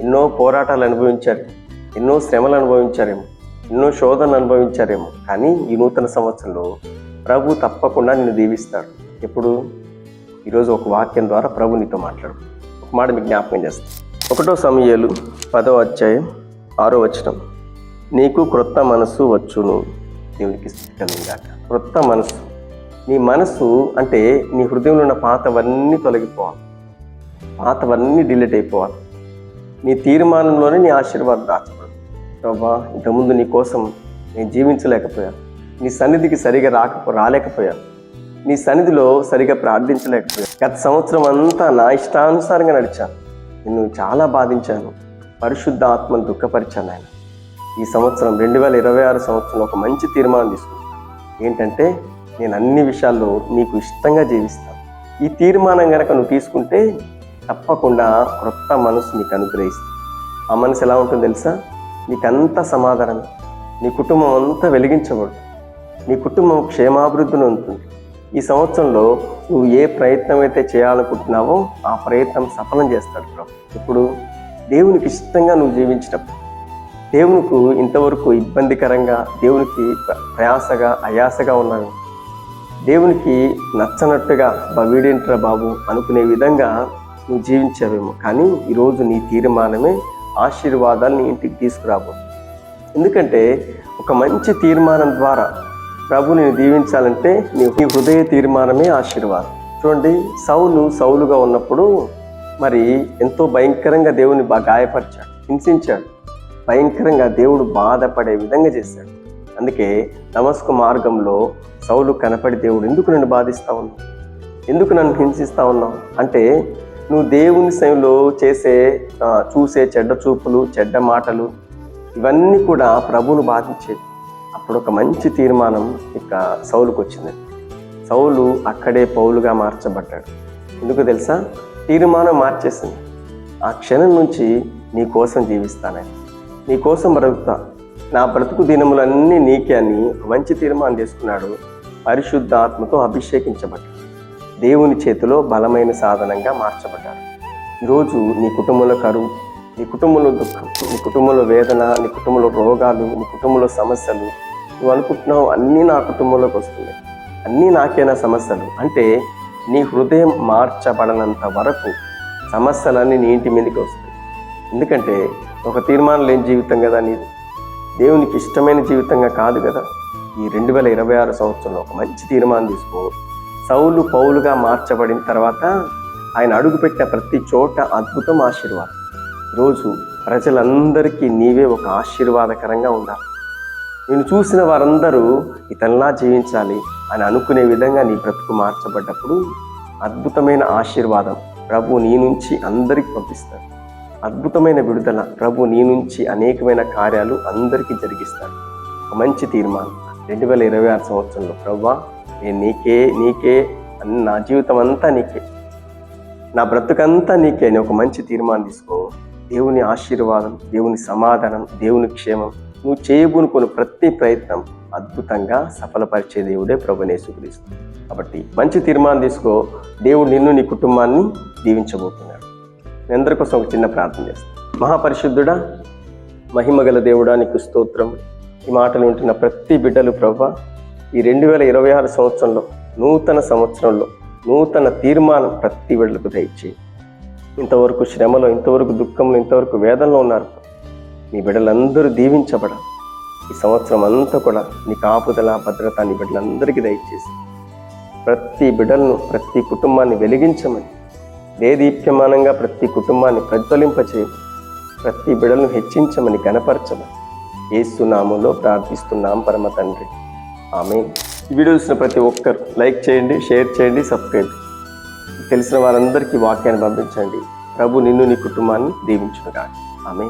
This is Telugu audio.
ఎన్నో పోరాటాలు అనుభవించారు. ఎన్నో శ్రమలు అనుభవించారేమో. ఎన్నో శోధనలు అనుభవించారేమో. కానీ ఈ నూతన సంవత్సరంలో ప్రభు తప్పకుండా నిన్ను దీవిస్తాడు. ఎప్పుడు? ఈరోజు ఒక వాక్యం ద్వారా ప్రభు నీతో మాట్లాడు. ఒక మాట మీకు జ్ఞాపకం చేస్తాను ఒకటో సమయాలు పదో అధ్యాయం ఆరో వచనం. నీకు క్రొత్త మనస్సు వచ్చును. దేవునికి కలిగాక క్రొత్త మనస్సు. నీ మనస్సు అంటే నీ హృదయంలో ఉన్న పాతవన్నీ తొలగిపోవాలి. పాతవన్నీ డిలీట్ అయిపోవాలి. నీ తీర్మానంలోనే నీ ఆశీర్వాదం దాచబడు ప్రభా ఇంతకుముందు నీ కోసం నేను జీవించలేకపోయాను నీ సన్నిధికి సరిగా రాకపో రాలేకపోయాను నీ సన్నిధిలో సరిగా ప్రార్థించలేకపోయాను గత సంవత్సరం అంతా నా ఇష్టానుసారంగా నడిచాను నిన్ను చాలా బాధించాను. పరిశుద్ధ ఆత్మను దుఃఖపరిచాను ఆయన. ఈ సంవత్సరం రెండు వేల ఇరవై ఆరు సంవత్సరంలో ఒక మంచి తీర్మానం తీసుకున్నాను. ఏంటంటే నేను అన్ని విషయాల్లో నీకు ఇష్టంగా జీవిస్తాను. ఈ తీర్మానం కనుక నువ్వు తీసుకుంటే తప్పకుండా క్రొత్త మనసు నీకు అనుగ్రహిస్తుంది. ఆ మనసు ఎలా ఉంటుందో తెలుసా? నీకంతా సమాధానం. నీ కుటుంబం అంతా వెలిగించబడు నీ కుటుంబం క్షేమాభివృద్ధిని ఉంటుంది ఈ సంవత్సరంలో నువ్వు ఏ ప్రయత్నం అయితే చేయాలనుకుంటున్నావో ఆ ప్రయత్నం సఫలం చేస్తాడు ప్రభు. ఇప్పుడు దేవునికి ఇష్టంగా నువ్వు జీవించినప్పుడు దేవునికి ఇంతవరకు ఇబ్బందికరంగా దేవునికి ప్ర- ప్రయాసగా అయాసగా ఉన్నాను దేవునికి నచ్చనట్టుగా బా వీడేంట్రా బాబు అనుకునే విధంగా నువ్వు జీవించావేమో. కానీ ఈరోజు నీ తీర్మానమే ఆశీర్వాదాలు నీ ఇంటికి తీసుకురాబో ఎందుకంటే ఒక మంచి తీర్మానం ద్వారా ప్రభు నేను దీవించాలంటే నీ నీ హృదయ తీర్మానమే ఆశీర్వాదం. చూడండి సౌలు సౌలుగా ఉన్నప్పుడు మరి ఎంతో భయంకరంగా దేవుని బాగా గాయపరిచాడు హింసించాడు. భయంకరంగా దేవుడు బాధపడే విధంగా చేశాడు. అందుకే నమస్క మార్గంలో సౌలు కనపడి దేవుడు ఎందుకు నన్ను బాధిస్తా ఉన్నావు? ఎందుకు నన్ను హింసిస్తా ఉన్నావు? అంటే నువ్వు దేవుని సమయంలో చేసే చూసే చెడ్డ చూపులు చెడ్డ మాటలు ఇవన్నీ కూడా ప్రభువును బాధించేది అప్పుడు ఒక మంచి తీర్మానం ఇక సౌలుకు వచ్చింది. సౌలు అక్కడే పౌలుగా మార్చబడ్డాడు. ఎందుకు తెలుసా? తీర్మానం మార్చేసింది. ఆ క్షణం నుంచి నీ కోసం జీవిస్తానని నీ కోసం బ్రతుకుతా. నా బ్రతుకు దినములన్నీ నీకే అని మంచి తీర్మానం చేసుకున్నాడు. పరిశుద్ధ ఆత్మతో అభిషేకించబడ్డాడు. దేవుని చేతిలో బలమైన సాధనంగా మార్చబడ్డారు. ఈరోజు నీ కుటుంబంలో కరువు నీ కుటుంబంలో దుఃఖం నీ కుటుంబంలో వేదన నీ కుటుంబంలో రోగాలు నీ కుటుంబంలో సమస్యలు నువ్వు అనుకుంటున్నావు అన్నీ నా కుటుంబంలోకి వస్తున్నాయి. అన్నీ నాకేనా సమస్యలు? అంటే నీ హృదయం మార్చబడనంత వరకు సమస్యలన్నీ నీ ఇంటి మీదకి వస్తాయి. ఎందుకంటే ఒక తీర్మానం లేని జీవితం కదా నీది. దేవునికి ఇష్టమైన జీవితంగా కాదు కదా. ఈ రెండు వేల ఇరవై ఆరు సంవత్సరంలో ఒక మంచి తీర్మానం తీసుకో. సౌలు పౌలుగా మార్చబడిన తర్వాత ఆయన అడుగుపెట్టిన ప్రతి చోట అద్భుతం ఆశీర్వాదం. రోజు ప్రజలందరికీ నీవే ఒక ఆశీర్వాదకరంగా ఉండాలి. నేను చూసిన వారందరూ ఇతనిలా జీవించాలి అని అనుకునే విధంగా నీ బ్రతుకు మార్చబడ్డప్పుడు అద్భుతమైన ఆశీర్వాదం ప్రభు నీ నుంచి అందరికి పంపిస్తాడు. అద్భుతమైన విడుదల ప్రభు నీ నుంచి అనేకమైన కార్యాలు అందరికీ జరిగిస్తాడు. ఒక మంచి తీర్మానం. రెండు వేల ఇరవై ఆరు సంవత్సరంలో ప్రభా నేను నీకే నీకే అన్ని నా జీవితం అంతా నీకే. నా బ్రతుకంతా నీకే అని ఒక మంచి తీర్మానం తీసుకో. దేవుని ఆశీర్వాదం దేవుని సమాధానం దేవుని క్షేమం నువ్వు చేయబూనుకున్న ప్రతి ప్రయత్నం అద్భుతంగా సఫలపరిచే దేవుడే ప్రభునేసుక్రీస్తు కాబట్టి మంచి తీర్మానం తీసుకో. దేవుడు నిన్ను నీ కుటుంబాన్ని దీవించబోతున్నాడు. మీ అందరి కోసం ఒక చిన్న ప్రార్థన చేస్తాను మహాపరిశుద్ధుడా మహిమగల దేవుడా నీకు స్తోత్రం. ఈ మాటలు వింటున్న ప్రతి బిడ్డలు ప్రభా ఈ రెండు వేల ఇరవై ఆరు సంవత్సరంలో నూతన సంవత్సరంలో నూతన తీర్మానం ప్రతి బిడ్డలకు దయచేయి. ఇంతవరకు శ్రమలో ఇంతవరకు దుఃఖంలో ఇంతవరకు వేదనలో ఉన్నారు. నీ బిడ్డలందరూ దీవించబడాలి. ఈ సంవత్సరం అంతా కూడా నీ కాపుదల భద్రత నీ బిడ్డలందరికీ దయచేసి. ప్రతి బిడ్డలను ప్రతి కుటుంబాన్ని వెలిగించమని దేదీప్యమానంగా ప్రతి కుటుంబాన్ని ప్రజ్వలింపచేయమని ప్రతి బిడలను హెచ్చించమని గణపరచమని. ఏసునామంలో ప్రార్థిస్తున్నాం పరమ తండ్రి. ఆమె. వీడియో చూసిన ప్రతి ఒక్కరు లైక్ చేయండి షేర్ చేయండి సబ్స్క్రైబ్. తెలిసిన వారందరికీ వాక్యాన్ని పంపించండి. ప్రభు నిన్ను నీ కుటుంబాన్ని దీవించునుగా ఆమె